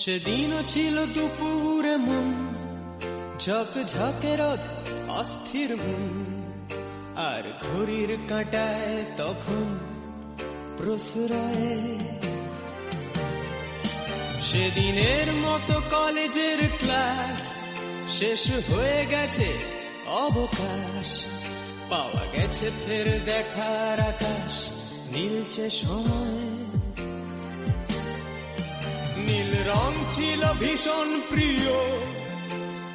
সেদিনও ছিল দুপুরে মন ঝক রথ অস্থির আর ঘড়ির কাঁটায় তখন প্রসরায় সেদিনের মতো কলেজের ক্লাস শেষ হয়ে গেছে অবকাশ। পাওয়া গেছে ফের দেখার আকাশ, নীলচে সময়। নীল রং ছিল ভীষণ প্রিয়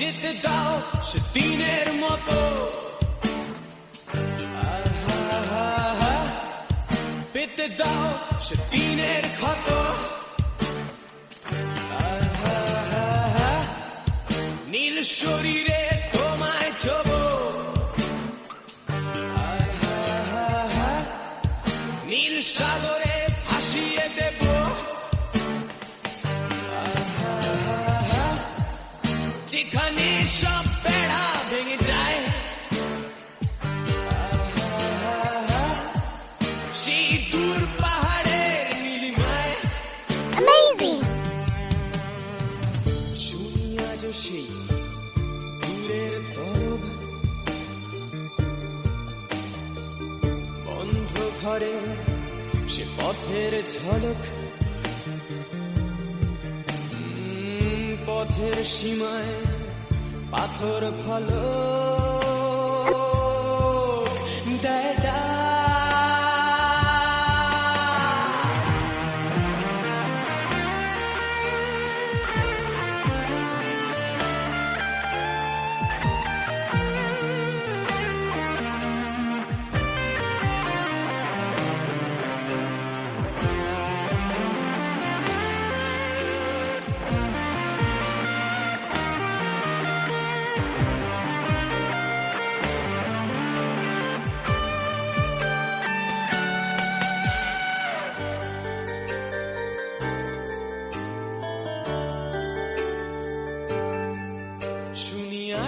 যেতে দাও, সে দিনের মতো। পেতে দাও, সে দিনের ক্ষত। নীল শরীরে তোমায় ছব। নীল সাগরে যেখানে সব বেড়া ভেঙে যায়। সেই দূর পাহাড়ের নীলিমায়। Amazing! শুনি আজ সেই দূরের তরব বন্ধ ঘরে সে পথের ঝলক। পথের সীমায় পাথর ফলো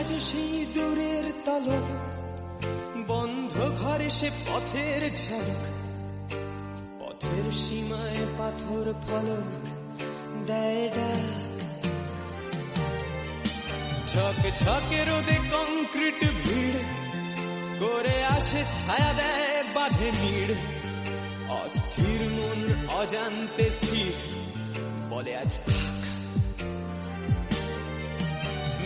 আজ সেই দূরের তলক বন্ধ ঘরে সে পথের ঝলক। পথের সীমায় পাথর ফলক দেয়। ঝক ঝকে রোদে কংক্রিট ভিড়। করে আসে ছায়া দেয় বাঁধে নিড়। অস্থির মন অজান্তে স্থির। বলে আজ থাক।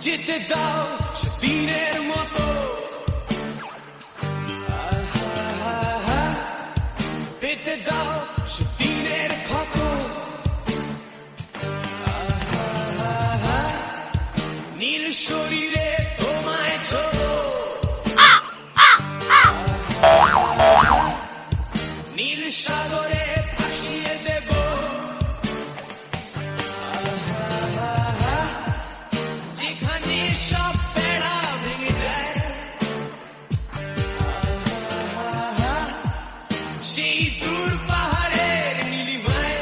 যেতে দাও মতো পেতে দাও সে ক্ষত নীল শরীরে তোমায় নীল সাগরে সেই দূর পাহাড়ের নীলিমায়।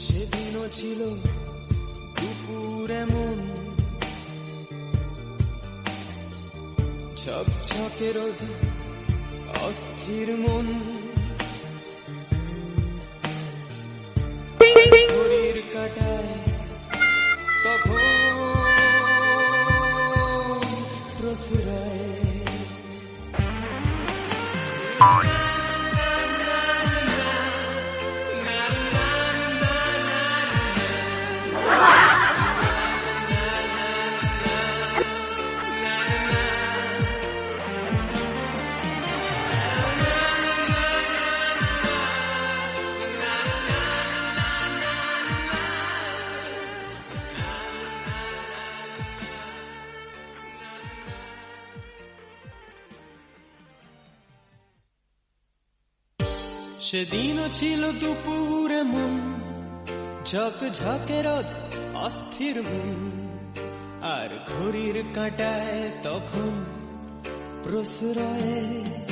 সেদিনও ছিল দুপুর এমন। ঝকঝকে অস্থির মন। কাটায় সেদিনও ছিল দুপুরে মন ঝকঝকে রোদ অস্থির মন। আর ঘড়ির কাঁটায় তখন প্রসরয়